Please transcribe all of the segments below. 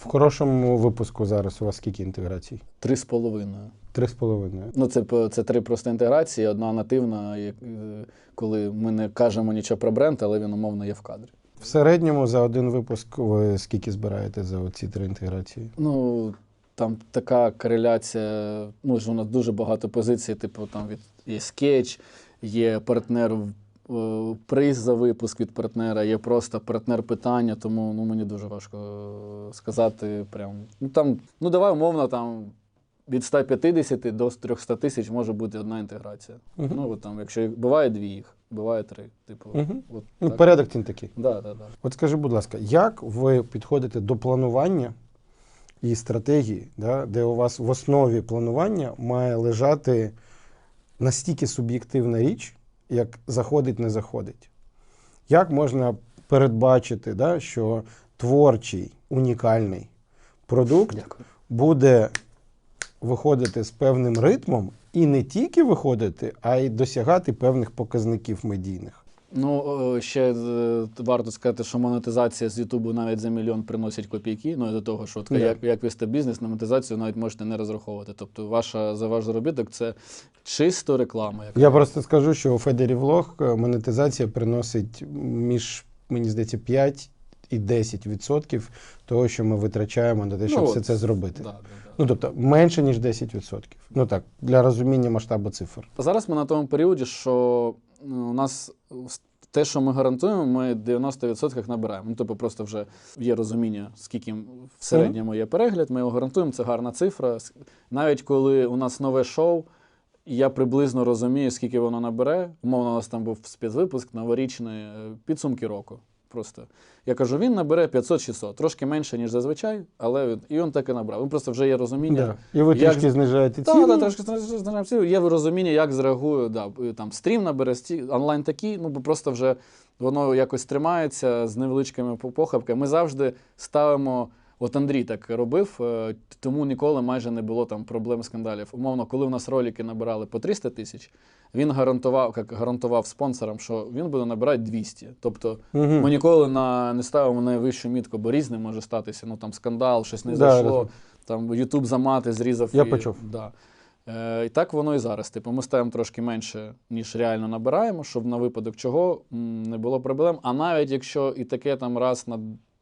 В хорошому випуску зараз у вас скільки інтеграцій? Три з половиною. Три з половиною. Ну, це, це три просто інтеграції, одна нативна, е, коли ми не кажемо нічого про бренд, але він умовно є в кадрі. В середньому за один випуск ви скільки збираєте за ці три інтеграції? Ну, там така кореляція, ну ж у нас дуже багато позицій, типу там від є скетч, є партнер в- приз за випуск від партнера, є просто партнер питання, тому ну, мені дуже важко е, сказати. Прям. Ну, там, ну давай умовно там. Від 150 до 300 тисяч може бути одна інтеграція. Мгм. Ну, от там, якщо буває дві їх, буває три. Типу, Мгм. от Ну, так. порядок цін такий. Да, да, да. От скажи, будь ласка, як ви підходите до планування і стратегії, да, де у вас в основі планування має лежати настільки суб'єктивна річ, як заходить, не заходить? Як можна передбачити, да, що творчий, унікальний продукт Дякую. буде виходити з певним ритмом і не тільки виходити, а й досягати певних показників медійних? Ну, е, ще е, варто сказати, що монетизація з Ютубу навіть за мільйон приносить копійки. Ну і до того, що от, як, як вести бізнес, на монетизацію навіть можете не розраховувати. Тобто, ваша за ваш заробіток це чисто реклама. Як Я просто скажу, що у Федері Влог е, монетизація приносить між, мені здається, 5 і 10 відсотків того, що ми витрачаємо на те, щоб Ну, все от, це зробити. Да, да, да. Ну, тобто, менше, ніж 10 відсотків. Ну так, для розуміння масштабу цифр. Зараз ми на тому періоді, що у нас те, що ми гарантуємо, ми 90% набираємо. Ну, тобто просто вже є розуміння, скільки в середньому є перегляд, ми його гарантуємо, це гарна цифра. Навіть коли у нас нове шоу, я приблизно розумію, скільки воно набере. Умовно, у нас там був спецвипуск новорічний е, підсумки року. Просто я кажу, він набере 500-600, трошки менше, ніж зазвичай, але він- і він так і набрав. Він просто вже є розуміння. Да. І ви Як- трішки знижаєте ціну. так, трошки знижаємо ціну. Є розуміння, як зреагує да, там стрім набере сті, онлайн такі, ну бо просто вже воно якось тримається з невеличкими похабками. похибками. Ми завжди ставимо. От Андрій так робив, е, тому ніколи майже не було там проблем скандалів. Умовно, коли в нас ролики набирали по 300 тисяч, він гарантував, як гарантував спонсорам, що він буде набирати 200. Тобто Мгм. ми ніколи на, не ставимо найвищу мітку, бо різне може статися. Ну там скандал, щось не Да, зайшло. розумію. Там Ютуб замати зрізав. Я і, почув. Да. Е, і так воно і зараз. Типу, ми ставимо трошки менше, ніж реально набираємо, щоб на випадок чого не було проблем. А навіть якщо і таке там раз на,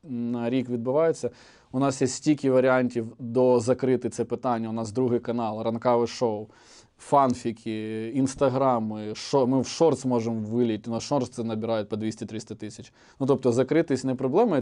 на рік відбувається, у нас є стільки варіантів до закрити це питання. У нас другий канал, ранкове шоу. Фанфіки, інстаграми, шо, ми в шорт можемо виліти. На шорт це набирають по 200-300 тисяч. Ну тобто закритись не проблема.